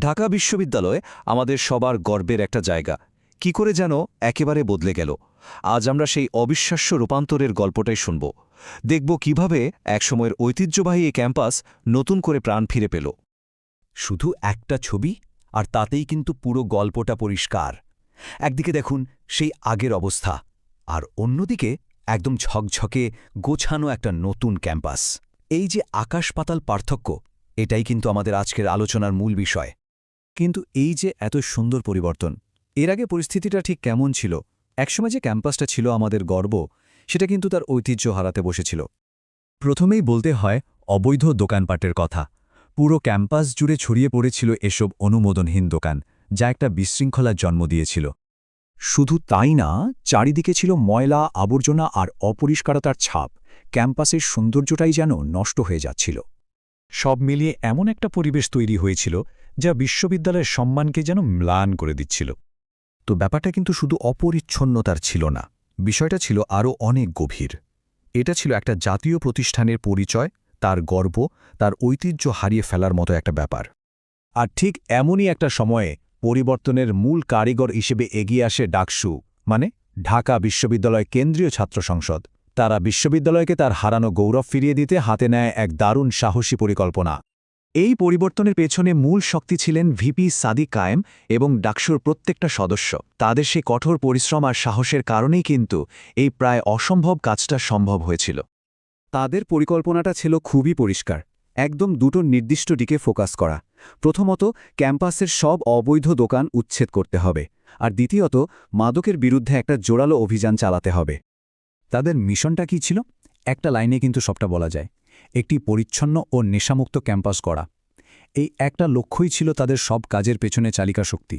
ঢাকা বিশ্ববিদ্যালয় আমাদের সবার গর্বের একটা জায়গা। কি করে যেন একেবারে বদলে গেল। আজ আমরা সেই অবিশ্বাস্য রূপান্তরের গল্পটাই শুনব। দেখব কীভাবে একসময়ের ঐতিহ্যবাহী এই ক্যাম্পাস নতুন করে প্রাণ ফিরে পেল। শুধু একটা ছবি আর তাতেই কিন্তু পুরো গল্পটা পরিষ্কার। একদিকে দেখুন সেই আগের অবস্থা আর অন্যদিকে একদম ঝকঝকে গোছানো একটা নতুন ক্যাম্পাস। এই যে আকাশ পাতাল পার্থক্য, এটাই কিন্তু আমাদের আজকের আলোচনার মূল বিষয়। কিন্তু এই যে এত সুন্দর পরিবর্তন, এর আগে পরিস্থিতিটা ঠিক কেমন ছিল? একসময় যে ক্যাম্পাসটা ছিল আমাদের গর্ব, সেটা কিন্তু তার ঐতিহ্য হারাতে বসেছিল। প্রথমেই বলতে হয়, অবৈধ দোকানপাটের কথা। পুরো ক্যাম্পাস জুড়ে ছড়িয়ে পড়েছিল এসব অনুমোদনহীন দোকান, যা একটা বিশৃঙ্খলার জন্ম দিয়েছিল। শুধু তাই না, চারিদিকে ছিল ময়লা, আবর্জনা আর অপরিষ্কারতার ছাপ। ক্যাম্পাসের সৌন্দর্যটাই যেন নষ্ট হয়ে যাচ্ছিল। সব মিলিয়ে এমন একটা পরিবেশ তৈরি হয়েছিল যা বিশ্ববিদ্যালয়ের সম্মানকে যেন ম্লান করে দিচ্ছিল। তো ব্যাপারটা কিন্তু শুধু অপরিচ্ছন্নতার ছিল না, বিষয়টা ছিল আরও অনেক গভীর। এটা ছিল একটা জাতীয় প্রতিষ্ঠানের পরিচয়, তার গর্ব, তার ঐতিহ্য হারিয়ে ফেলার মতো একটা ব্যাপার। আর ঠিক এমনই একটা সময়ে পরিবর্তনের মূল কারিগর হিসেবে এগিয়ে আসে ডাকসু মানে ঢাকা বিশ্ববিদ্যালয় কেন্দ্রীয় ছাত্র সংসদ। তারা বিশ্ববিদ্যালয়কে তার হারানো গৌরব ফিরিয়ে দিতে হাতে নেয় এক দারুণ সাহসী পরিকল্পনা। এই পরিবর্তনের পেছনে মূল শক্তি ছিলেন ভিপি সাদি কায়েম এবং ডাকসুর প্রত্যেকটা সদস্য। তাদের সেই কঠোর পরিশ্রম আর সাহসের কারণেই কিন্তু এই প্রায় অসম্ভব কাজটা সম্ভব হয়েছিল। তাদের পরিকল্পনাটা ছিল খুবই পরিষ্কার। একদম দুটো নির্দিষ্ট দিকে ফোকাস করা। প্রথমত, ক্যাম্পাসের সব অবৈধ দোকান উচ্ছেদ করতে হবে। আর দ্বিতীয়ত, মাদকের বিরুদ্ধে একটা জোরালো অভিযান চালাতে হবে। তাদের মিশনটা কি ছিল? একটা লাইনে কিন্তু সবটা বলা যায়। একটি পরিচ্ছন্ন ও নেশামুক্ত ক্যাম্পাস করা এই একটা লক্ষ্যই ছিল তাদের সব কাজের পেছনে চালিকা শক্তি।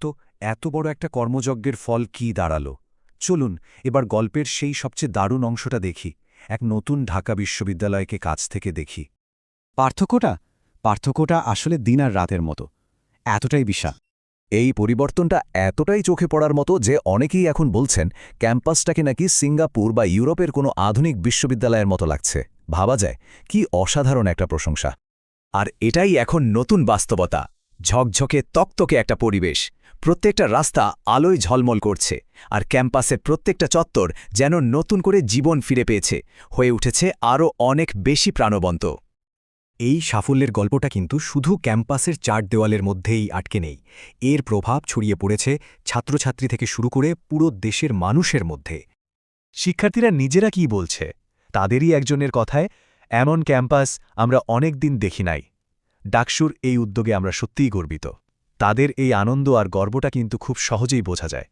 তো এত বড় একটা কর্মযজ্ঞের ফল কি দাঁড়াল? চলুন, এবার গল্পের সেই সবচেয়ে দারুণ অংশটা দেখি, এক নতুন ঢাকা বিশ্ববিদ্যালয়কে কাছ থেকে দেখি। পার্থক্যটা? পার্থক্যটা আসলে দিন আর রাতের মতো। এতটাই বিশাল। এই পরিবর্তনটা এতটাই চোখে পড়ার মতো যে অনেকেই এখন বলছেন ক্যাম্পাসটাকে নাকি সিঙ্গাপুর বা ইউরোপের কোনো আধুনিক বিশ্ববিদ্যালয়ের মতো লাগছে। ভাবা যায়, কি অসাধারণ একটা প্রশংসা। আর এটাই এখন নতুন বাস্তবতা। ঝকঝকে, তকতকে একটা পরিবেশ। প্রত্যেকটা রাস্তা আলোয় ঝলমল করছে, আর ক্যাম্পাসের প্রত্যেকটা চত্বর যেন নতুন করে জীবন ফিরে পেয়েছে। হয়ে উঠেছে আরও অনেক বেশি প্রাণবন্ত। এই সাফল্যের গল্পটা কিন্তু শুধু ক্যাম্পাসের চার দেওয়ালের মধ্যেই আটকে নেই। এর প্রভাব ছড়িয়ে পড়েছে ছাত্রছাত্রী থেকে শুরু করে পুরো দেশের মানুষের মধ্যে। শিক্ষার্থীরা নিজেরা কি বলছে? তাদেরই একজনের কথায়, এমন ক্যাম্পাস আমরা অনেক দিন দেখি নাই। ডাকসুর এই উদ্যোগে আমরা সত্যিই গর্বিত। তাদের এই আনন্দ আর গর্বটা কিন্তু খুব সহজেই বোঝা যায়।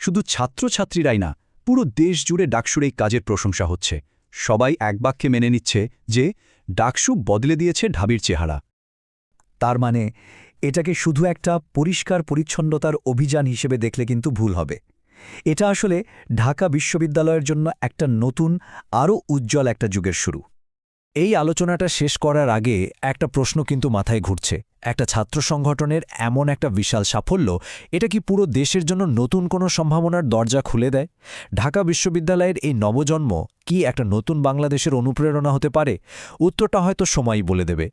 শুধু ছাত্রছাত্রীরাই না, পুরো দেশ জুড়ে ডাকসুর এই কাজের প্রশংসা হচ্ছে। সবাই এক বাক্যে মেনে নিচ্ছে যে ডাকসু বদলে দিয়েছে ঢাবির চেহারা। তার মানে এটাকে শুধু একটা পরিষ্কার পরিচ্ছন্নতার অভিযান হিসেবে দেখলে কিন্তু ভুল হবে। এটা আসলে ঢাকা বিশ্ববিদ্যালয়ের জন্য একটা নতুন, আরও উজ্জ্বল একটা যুগের শুরু। এই আলোচনাটা শেষ করার আগে একটা প্রশ্ন কিন্তু মাথায় ঘুরছে। একটা ছাত্র সংগঠনের এমন একটা বিশাল সাফল্য, এটা কি পুরো দেশের জন্য নতুন কোনো সম্ভাবনার দরজা খুলে দেয়? ঢাকা বিশ্ববিদ্যালয়ের এই নবজন্ম কি একটা নতুন বাংলাদেশের অনুপ্রেরণা হতে পারে? উত্তরটা হয়তো সময়ই বলে দেবে।